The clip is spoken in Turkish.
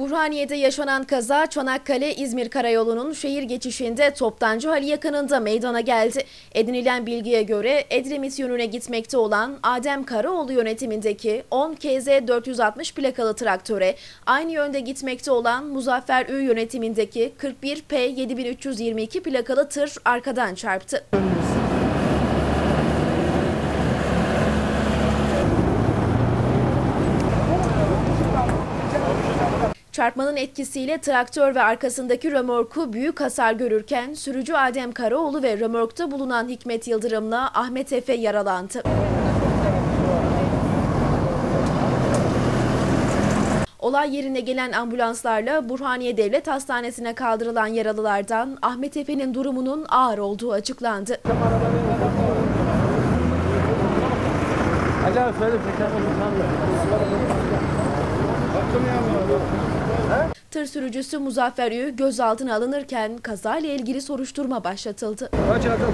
Burhaniye'de yaşanan kaza Çanakkale-İzmir Karayolu'nun şehir geçişinde Toptancı Hali yakınında meydana geldi. Edinilen bilgiye göre Edremit yönüne gitmekte olan Adem Karaoğlu yönetimindeki 10 KZ 460 plakalı traktöre aynı yönde gitmekte olan Muzaffer Ü yönetimindeki 41 P 7322 plakalı tır arkadan çarptı. Çarpmanın etkisiyle traktör ve arkasındaki römorku büyük hasar görürken sürücü Adem Karaoğlu ve römorkta bulunan Hikmet Yıldırım'la Ahmet Efe yaralandı. Olay yerine gelen ambulanslarla Burhaniye Devlet Hastanesi'ne kaldırılan yaralılardan Ahmet Efe'nin durumunun ağır olduğu açıklandı. Acaba söyle tekrar Tır sürücüsü Muzaffer Ü gözaltına alınırken kazayla ilgili soruşturma başlatıldı. Kaç adam?